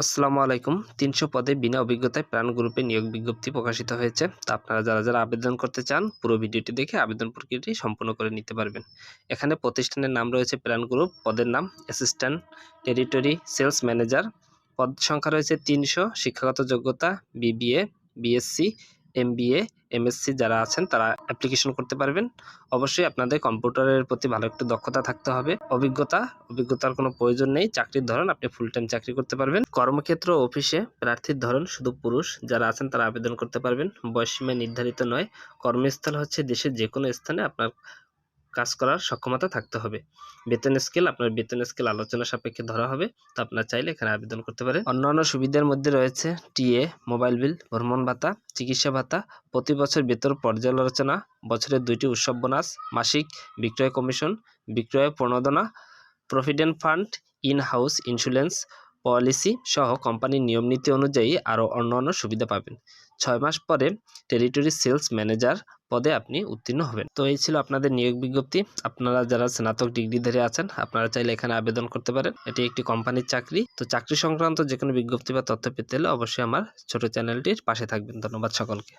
আসসালামু আলাইকুম। তিনশো পদে বিনা অভিজ্ঞতায় প্রাণ গ্রুপে নিয়োগ বিজ্ঞপ্তি প্রকাশিত হয়েছে। তা আপনারা যারা যারা আবেদন করতে চান, পুরো ভিডিওটি দেখে আবেদন প্রক্রিয়াটি সম্পূর্ণ করে নিতে পারবেন। এখানে প্রতিষ্ঠানের নাম রয়েছে প্রাণ গ্রুপ, পদের নাম অ্যাসিস্ট্যান্ট, টেরিটরি, সেলস ম্যানেজার। পদ সংখ্যা রয়েছে তিনশো, শিক্ষাগত যোগ্যতা, বিবিএ, বিএসসি এমবিএ এমএসসি যারা আছেন, তারা অ্যাপ্লিকেশন করতে পারবেন। অবশ্যই আপনাদের কম্পিউটারের প্রতি ভালো একটু দক্ষতা থাকতে হবে। অভিজ্ঞতা, অভিজ্ঞতার কোনো প্রয়োজন নেই। চাকরির ধরন, আপনি ফুল টাইম চাকরি করতে পারবেন। কর্মক্ষেত্র অফিসে প্রার্থীর ধরন, শুধু পুরুষ যারা আছেন, তারা আবেদন করতে পারবেন। বয়সীমা নির্ধারিত নয়। কর্মস্থল হচ্ছে দেশের যে কোনো স্থানে আপনার কাজ করার সক্ষমতা থাকতে হবে। বেতন স্কেল আপনার বেতন স্কেল আলোচনা সাপেক্ষে ধরা হবে। তো আপনার চাইলে এখানে আবেদন করতে পারেন। অন্যান্য সুবিধার মধ্যে রয়েছে টিএ, মোবাইল বিল, ভ্রমণ ভাতা, চিকিৎসা ভাতা, প্রতি বছর বেতন পর্যালোচনা বছরের দুইটি উৎসব বোনাস মাসিক বিক্রয় কমিশন বিক্রয় প্রণোদনা provident fund in house insurance policy সহ কোম্পানির নিয়ম নীতি অনুযায়ী আরও অন্যান্য সুবিধা পাবেন। ছয় মাস পরে টেরিটরি সেলস ম্যানেজার পদে আপনি উত্তীর্ণ হবেন। তো এই ছিল আপনাদের নিয়োগ বিজ্ঞপ্তি। আপনারা যারা স্নাতক ডিগ্রি ধরে আছেন, আপনারা চাইলে এখানে আবেদন করতে পারেন। এটি একটি কোম্পানির চাকরি। তো চাকরি সংক্রান্ত যে কোনো বিজ্ঞপ্তি বা তথ্য পেতে হলে অবশ্যই আমার ছোট চ্যানেলটির পাশে থাকবেন। ধন্যবাদ সকলকে।